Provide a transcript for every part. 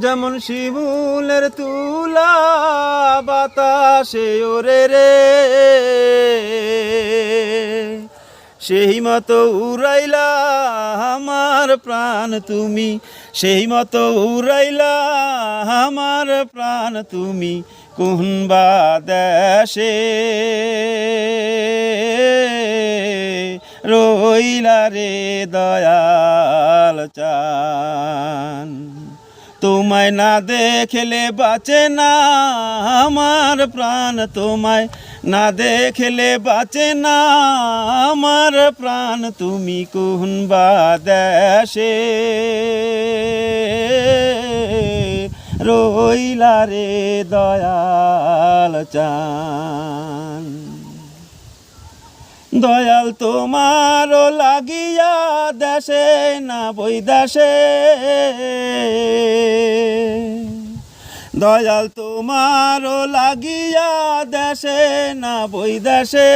যেমন শিমুলের তুলা বাতাসে ওরে রে। সেই মতো উড়াইলা আমার প্রাণ তুমি, সেই মতো উড়াইলা আমার প্রাণ তুমি কোন বা দেশে। রইলা রে দয়াল চান। তোমায় না দেখলে বাঁচে না আমার প্রাণ। তোমায় না দেখলে বাঁচে না আমার প্রাণ। তুমি কোন বা রইলা রে দয়াল চান। দয়াল তোমারও লাগিয়া দেশে না বই দেশে। দয়াল তোমারও লাগিয়া দেশে না বই দেশে।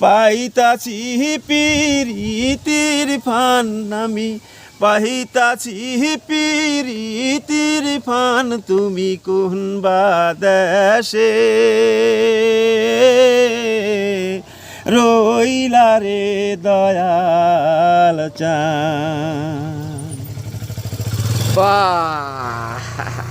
পাইতাছি পিরিতির ফান আমি পাহিতাছি পিরিতির ফান তুমি কোন বা দেশে? রইলা রে দয়াল 哇。哈哈